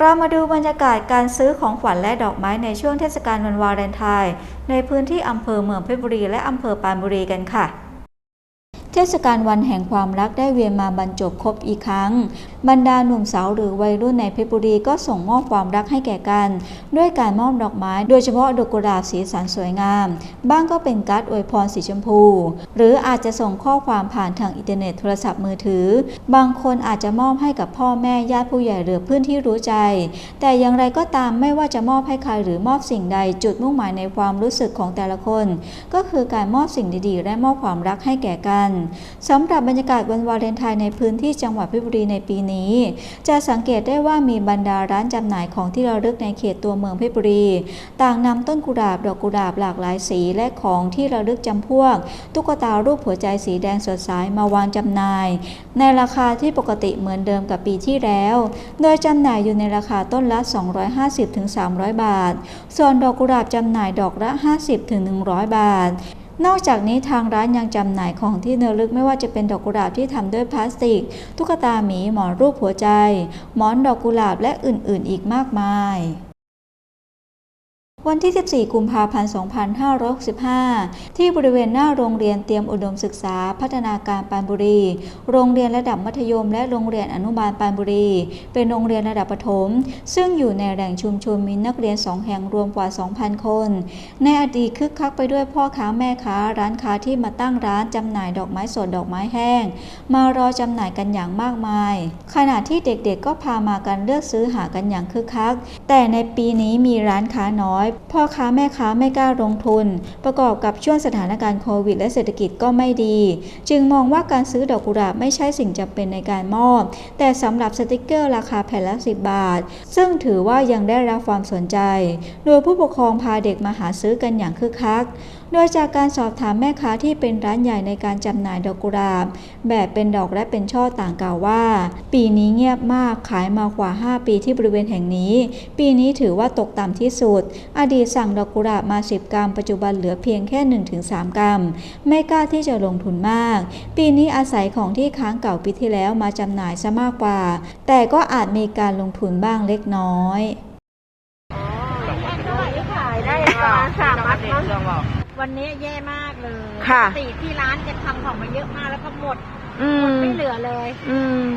เรามาดูบรรยากาศการซื้อของขวัญและดอกไม้ในช่วงเทศกาลวันวาเลนไทน์ในพื้นที่อำเภอเมืองเพชรบุรีและอำเภอปานบุรีกันค่ะ เทศกาลวันแห่งความรักได้เวียนมาบรรจบครบอีกครั้ง บรรดาหนุ่มสาวหรือวัยรุ่นในเพชรบุรีก็ส่งมอบความรักให้แก่กัน ด้วยการมอบดอกไม้ โดยเฉพาะดอกกุหลาบสีสันสวยงาม บ้างก็เป็นการ์ดอวยพรสีชมพู หรืออาจจะส่งข้อความผ่านทางอินเทอร์เน็ตโทรศัพท์มือถือ บางคนอาจจะมอบให้กับพ่อแม่ญาติผู้ใหญ่หรือเพื่อนที่รู้ใจ แต่อย่างไรก็ตามไม่ว่าจะมอบให้ใครหรือมอบสิ่งใดจุดมุ่งหมายในความรู้สึกของแต่ละคน ก็คือการมอบสิ่งดีๆ และมอบความรักให้แก่กันสำหรับบรรยากาศวันวาเลนไทน์ในพื้นที่จังหวัดเพชรบุรีในปีนี้ จะสังเกตได้ว่ามีบรรดาร้านจำหน่ายของที่ระลึกในเขตตัวเมืองเพชรบุรี ต่างนำต้นกุหลาบดอกกุหลาบหลากหลายสีและของที่ระลึกจำพวก ตุ๊กตารูปหัวใจสีแดงสดใสมาวางจำหน่าย ในราคาที่ปกติเหมือนเดิมกับปีที่แล้ว โดยจำหน่ายอยู่ในราคาต้นละ 250-300 บาท ส่วนดอกกุหลาบจำหน่ายดอกละ 50-100 บาท นอกจากนี้ทางร้านยังจำหน่ายของที่เนื้อลึกไม่ว่าจะเป็นดอกกุหลาบที่ทำด้วยพลาสติก ตุ๊กตาหมีหมอนรูปหัวใจ หมอนดอกกุหลาบและอื่นๆ อีกมากมาย วันที่ 14 กุมภาพันธ์ 2565 ที่บริเวณหน้าโรงเรียนเตรียมอุดมศึกษา พัฒนาการปานบุรี โรงเรียนระดับมัธยม และโรงเรียนอนุบาลปานบุรี เป็นโรงเรียนระดับประถม ซึ่งอยู่ในแหล่งชุมชนมีนักเรียน 2 แห่งรวมกว่า 2,000 คน ในอดีตคึกคักไปด้วยพ่อค้าแม่ค้าร้านค้าที่มาตั้งร้านจำหน่ายดอกไม้สดดอกไม้แห้ง มารอจำหน่ายกันอย่างมากมาย ขณะที่เด็กๆก็พามากันเลือกซื้อหากันอย่างคึกคัก แต่ในปีนี้มีร้านค้าน้อยพ่อค้าแม่ค้าไม่กล้าลงทุน ประกอบกับช่วงสถานการณ์โควิด และเศรษฐกิจก็ไม่ดี จึงมองว่าการซื้อดอกกุหลาบไม่ใช่สิ่งจำเป็นในการมอบ แต่สำหรับสติกเกอร์ราคาแผ่นละ 10 บาท ซึ่งถือว่ายังได้รับความสนใจ โดยผู้ปกครองพาเด็กมาหาซื้อกันอย่างคึกคักโดยจากการสอบถามแม่ค้าที่เป็นร้านใหญ่ในการจำหน่ายดอกกุหลาบ แบบเป็นดอกและเป็นช่อต่างกล่าวว่า ปีนี้เงียบมากขายมากว่า 5 ปีที่บริเวณแห่งนี้ ปีนี้ถือว่าตกต่ำที่สุดอดีตสั่งดอกกุหลาบมา 10 กรัม ปัจจุบันเหลือเพียงแค่ 1-3 กรัม ไม่กล้าที่จะลงทุนมาก ปีนี้อาศัยของที่ค้างเก่าปีที่แล้วมาจำหน่ายซะมากกว่า แต่ก็อาจมีการลงทุนบ้างเล็กน้อยขายได้ประมาณสามมัดมั้งวันนี้แย่มากเลยค่ะปกติที่ร้านจะทำของมาเยอะมากแล้วก็หมดอืหมดมไม่เหลือเลยอืม